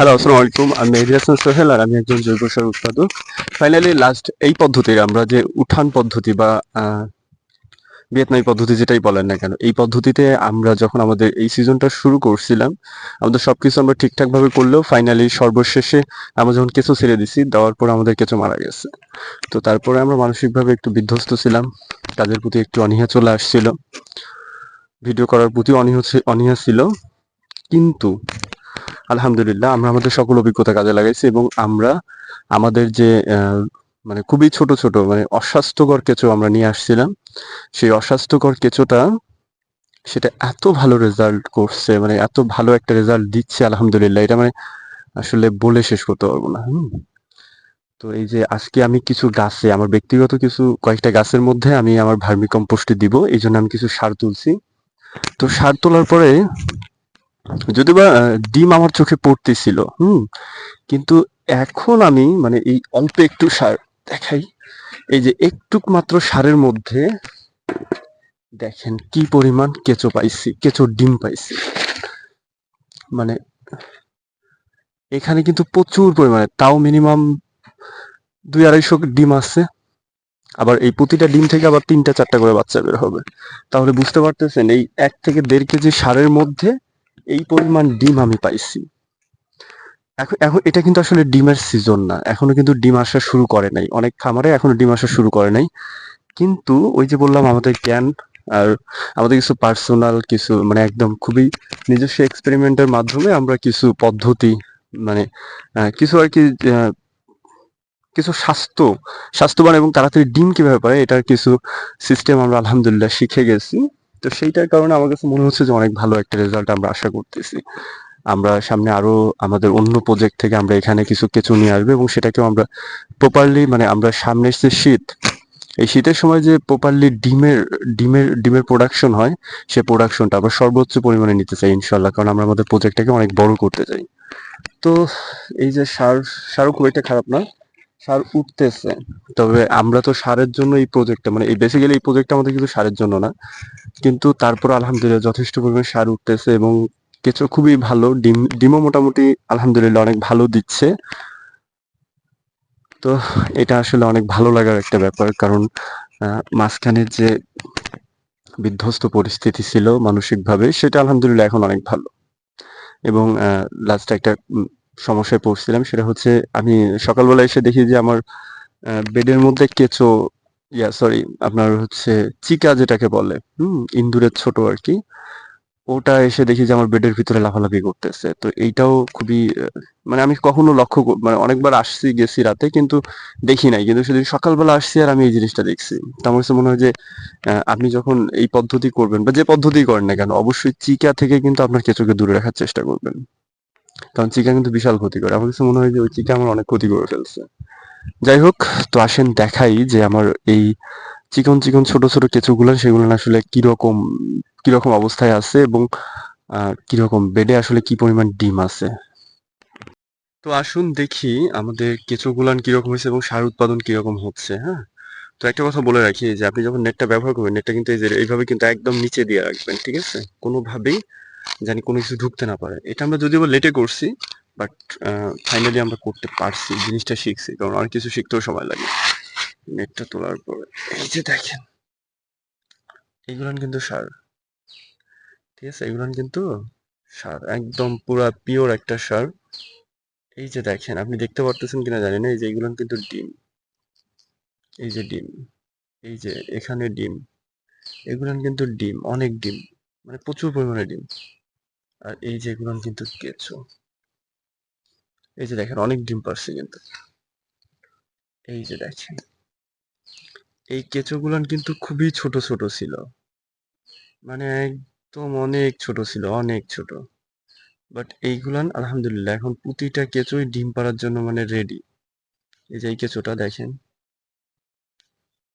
Hello আসসালামু আলাইকুম। আমি মেহেদি হাসান সোহেল আর আমি একজন জৈব সার উৎপাদক। ফাইনালি লাস্ট এই পদ্ধতির আমরা যে উঠান পদ্ধতি বা ভিয়েতনামি পদ্ধতি যেটাই বলেন না কেন, এই পদ্ধতিতে আমরা যখন আমাদের এই সিজনটা শুরু করছিলাম, আমাদের সব কিছু আমরা ঠিকঠাকভাবে করলেও ফাইনালি সর্বশেষে আমরা যখন কেঁচো ছেড়ে দিছি, দেওয়ার পর আমাদের কেঁচো মারা গেছে। তো তারপরে আমরা মানসিকভাবে একটু বিধ্বস্ত ছিলাম, তাদের প্রতি একটু অনীহা চলে আসছিল ভিডিও করার প্রতি অনীহা অনীহা ছিল। কিন্তু আলহামদুলিল্লাহ, আমরা আমাদের সকল অভিজ্ঞতা কাজে লাগাইছি এবং আমরা আমাদের যে মানে খুবই ছোট ছোট মানে অস্বাস্থ্যকর কেঁচো আমরা নিয়ে আসছিলাম। সেই অস্বাস্থ্যকর কেঁচোটা সেটা এত ভালো রেজাল্ট করছে মানে এত ভালো একটা রেজাল্ট দিচ্ছে, আলহামদুলিল্লাহ। এটা মানে আসলে বলে শেষ করতে পারব না, হুম। তো এই যে আজকে আমি কিছু গাছে, আমার ব্যক্তিগত কিছু, কয়েকটা গাছের মধ্যে আমি আমার ভার্মি কম্পোস্টে দিব, এই জন্য আমি কিছু সার তুলছি। তো সার তোলার পরে যদিও বা ডিম আমার চোখে পড়তেছিল, হুম, কিন্তু এখন আমি মানে এই অল্প একটু সার দেখাই, এই যে একটুক মাত্র সারের মধ্যে দেখেন কি পরিমাণ কেঁচো পাইছি, কেঁচোর ডিম পাইছি। মানে এখানে কিন্তু প্রচুর পরিমাণে, তাও মিনিমাম দুই আড়াইশো ডিম আছে। আবার এই প্রতিটা ডিম থেকে আবার তিনটা চারটা করে বাচ্চা বের হবে। তাহলে বুঝতে পারতেছেন, এই এক থেকে দেড় কেজি সারের মধ্যে এই পরিমাণ ডিম আমি পাইছি। এখন এখন এটা কিন্তু আসলে ডিমের সিজন না। এখনও কিন্তু ডিম আসা শুরু করে নাই। অনেক খামারে এখনও ডিম আসা শুরু করে নাই। কিন্তু ওই যে বললাম, আমাদের জ্ঞান আর আমাদের কিছু পার্সোনাল কিছু মানে একদম খুবই নিজস্ব এক্সপেরিমেন্টের মাধ্যমে আমরা কিছু পদ্ধতি মানে কিছু আর কি কিছু স্বাস্থ্য, স্বাস্থ্যবান এবং তাড়াতাড়ি ডিম কীভাবে পারে এটার কিছু সিস্টেম আমরা আলহামদুলিল্লাহ শিখে গেছি। তো সেইটার কারণে আমার কাছে মনে হচ্ছে যে অনেক ভালো একটা রেজাল্ট আমরা আশা করতেছি। আমরা সামনে আরও আমাদের অন্য প্রজেক্ট থেকে আমরা এখানে কিছু কেঁচো নিয়ে আসব এবং সেটাকেও আমরা প্রপারলি মানে আমরা সামনের যে শীত, এই শীতের সময় যে প্রপারলি ডিমের ডিমের ডিমের প্রোডাকশন হয়, সে প্রোডাকশনটা আমরা সর্বোচ্চ পরিমাণে নিতে চাই ইনশাল্লাহ কারণ আমরা আমাদের প্রজেক্টটাকে অনেক বড় করতে চাই। তো এই যে সার, সারও খুব একটা খারাপ না। সার উঠতেছে। তবে আমরা তো সারের জন্য এই প্রজেক্টটা মানে এই বেসিক্যালি এই প্রজেক্টটা আমাদের কিন্তু সারের জন্য না। কিন্তু তারপর আলহামদুলিল্লাহ যথেষ্ট পরিমাণে সার উঠতেছে এবং কেঁচো খুবই ভালো, ডিম, ডিমও মোটামুটি আলহামদুলিল্লাহ অনেক ভালো দিচ্ছে। তো এটা আসলে অনেক ভালো লাগার একটা ব্যাপার, কারণ মাঝখানে যে বিধ্বস্ত পরিস্থিতি ছিল মানসিকভাবে, সেটা আলহামদুলিল্লাহ এখন অনেক ভালো। এবং লাস্ট একটা সমস্যায় পড়ছিলাম, সেটা হচ্ছে আমি সকালবেলা এসে দেখি যে আমার বেডের মধ্যে কেঁচো, ইয়া সরি আপনার হচ্ছে চিকা যেটাকে বলে, হুম, ইন্দুরের ছোট আর কি ওটা এসে দেখি যে আমার বেডের ভিতরে লাফালাফি করতেছে। তো এইটাও খুবই মানে আমি কখনো লক্ষ্য মানে অনেকবার আসছি, গেছি রাতে, কিন্তু দেখি নাই। কিন্তু সেদিন সকালবেলা আসছি আর আমি এই জিনিসটা দেখছি। তো আমার কাছে মনে হয় যে আপনি যখন এই পদ্ধতি করবেন বা যে পদ্ধতি করেন না কেন, অবশ্যই চিকা থেকে কিন্তু আপনার কেঁচোকে দূরে রাখার চেষ্টা করবেন। কারণ চিকা কিন্তু বিশাল ক্ষতি করে আমার কাছে মনে হয় যে ওই চিকা আমার অনেক ক্ষতি করে ফেলছে। যাই হোক, তো আসেন দেখাই যে আমার এই চিকন চিকন ছোট ছোট কেঁচোগুলো, সেগুলো আসলে কীরকম কীরকম অবস্থায় আছে এবং কীরকম বেডে আসলে কি পরিমাণ ডিম আছে। তো আসুন দেখি আমাদের কেঁচোগুলান কীরকম হয়েছে এবং সার উৎপাদন কীরকম হচ্ছে হ্যাঁ? তো একটা কথা বলে রাখি, যে আপনি যখন নেটটা ব্যবহার করবেন নেটটা কিন্তু এইভাবে কিন্তু একদম নিচে দিয়ে রাখবেন, ঠিক আছে? কোনোভাবেই জানি কোনো কিছু ঢুকতে না পারে। এটা আমরা যদিও লেটে করছি বাট ফাইনালি আমরা করতে পারছি, জিনিসটা শিখছি, কারণ অনেক কিছু শিখতেও সময় লাগে। নেটটা তোলার পরে। এই যে দেখেন। এইগুলান কিন্তু সার। ঠিক আছে, এগুলান কিন্তু সার। একদম পুরা পিওর একটা সার। এই যে দেখেন, আপনি দেখতে পারতেছেন কিনা জানি না, এই যে এগুলান কিন্তু ডিম। এই যে ডিম। এই যে এখানে ডিম। এগুলান কিন্তু ডিম, অনেক ডিম। মানে প্রচুর পরিমাণে ডিম। আর এই যে এগুলান কিন্তু কেঁচো। এই যে দেখেন, অনেক ডিম পারছে কিন্তু। এই যে দেখেন, এই কেঁচোগুলান কিন্তু খুবই ছোট ছোট ছিল। মানে একদম অনেক ছোট ছিল, অনেক ছোট। বাট এইগুলান আলহামদুলিল্লাহ, এখন প্রতিটা কেঁচোই ডিম পাড়ার জন্য মানে রেডি এই যে এই কেঁচোটা দেখেন,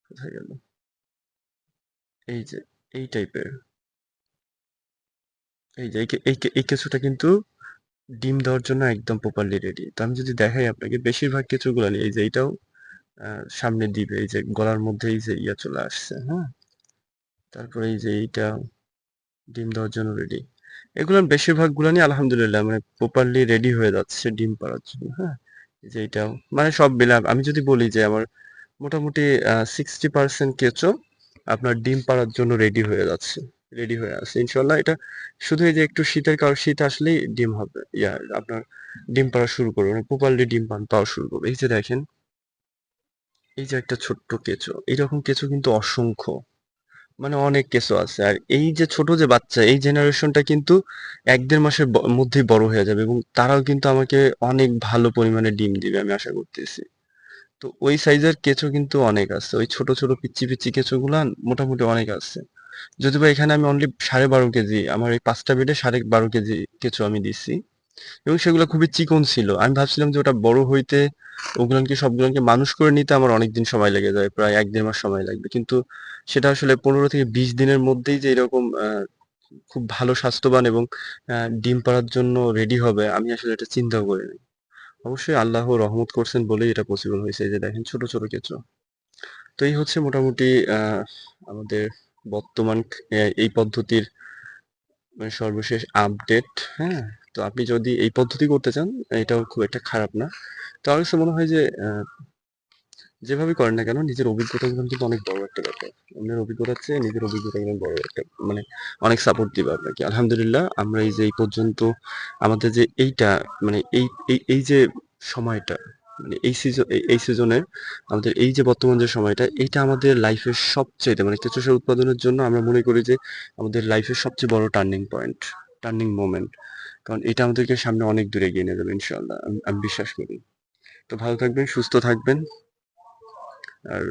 কোথায় গেল? এই যে, এই টাইপের এই যে, এই এই কেঁচোটা কিন্তু ডিম দেওয়ার জন্য একদম প্রপারলি রেডি তো আমি যদি দেখাই আপনাকে, বেশিরভাগ কেঁচোগুলো এই যে এইটাও সামনে দিবে, এই যে গলার মধ্যে এই যে ইয়া চলে আসছে হ্যাঁ? তারপরে এই যে এইটা ডিম দেওয়ার জন্য রেডি এগুলো বেশিরভাগ নিয়ে আলহামদুলিল্লাহ মানে প্রপারলি রেডি হয়ে যাচ্ছে ডিম পাড়ার জন্য হ্যাঁ? এই যে এটাও মানে সব মিলাম আমি যদি বলি যে আমার মোটামুটি সিক্সটি পার্সেন্ট কেঁচো আপনার ডিম পাড়ার জন্য রেডি হয়ে যাচ্ছে। রেডি হয়ে আছে ইনশাল্লাহ এটা শুধু এই যে একটু শীতের কারণ, শীত আসলেই ডিম হবে, ইয়া, আপনার ডিম পাড়া শুরু করবে মানে প্রপারলি ডিম পান পাওয়া শুরু করবে। এই যে দেখেন, এই যে একটা ছোট্ট কেঁচো, এইরকম কেঁচো কিন্তু অসংখ্য মানে অনেক কেঁচো আছে। আর এই যে ছোট যে বাচ্চা, এই জেনারেশনটা কিন্তু এক দেড় মাসের মধ্যেই বড় হয়ে যাবে এবং তারাও কিন্তু আমাকে অনেক ভালো পরিমাণে ডিম দিবে, আমি আশা করতেছি। তো ওই সাইজের কেঁচো কিন্তু অনেক আছে, ওই ছোট ছোট পিচ্চি পিচ্চি কেঁচো গুলা মোটামুটি অনেক আছে। যদি বা এখানে আমি অনলি সাড়ে বারো কেজি, আমার এই পাঁচটা বেডে সাড়ে বারো কেজি কেঁচো আমি দিছি। এবং সেগুলো খুবই চিকন ছিল। আমি ভাবছিলাম যে ওটা বড় হইতে ওগুলোকে, সবগুলোকে মানুষ করে নিতে আমার অনেকদিন সময় লেগে যায়, প্রায় এক দেড় মাস সময় লাগবে। কিন্তু সেটা আসলে পনেরো থেকে বিশ দিনের মধ্যেই যে এরকম খুব ভালো স্বাস্থ্যবান এবং ডিম পাড়ার জন্য রেডি হবে, আমি আসলে এটা চিন্তাও করিনি। অবশ্যই আল্লাহ রহমত করছেন বলেই এটা পসিবল হয়েছে যে দেখেন ছোট ছোট কেঁচো তো এই হচ্ছে মোটামুটি আমাদের বর্তমান এই পদ্ধতির সর্বশেষ আপডেট হ্যাঁ? তো আপনি যদি এই পদ্ধতি করতে চান, এটাও খুব একটা খারাপ না। তো আমার কাছে মনে হয় যে যেভাবে করেন না কেন, নিজের অভিজ্ঞতা কিন্তু অনেক বড় একটা ব্যাপার। অন্যের অভিজ্ঞতার চেয়ে নিজের অভিজ্ঞতা কিন্তু বড় একটা মানে অনেক সাপোর্ট দিবে আপনাকে। আলহামদুলিল্লাহ, আমরা এই যে এই পর্যন্ত আমাদের যে এইটা মানে এই এই যে সময়টা মানে এই সিজন এই সিজনে আমাদের এই যে বর্তমান যে সময়টা এটা আমাদের লাইফের সবচেয়ে মানে কেঁচো উৎপাদনের জন্য আমরা মনে করি যে আমাদের লাইফের সবচেয়ে বড় টার্নিং পয়েন্ট টার্নিং মোমেন্ট কারণ এটা আমাদেরকে সামনে অনেক দূরে এগিয়ে নিয়ে যাবে ইনশাল্লাহ আমি বিশ্বাস করি। তো ভালো থাকবেন, সুস্থ থাকবেন। আর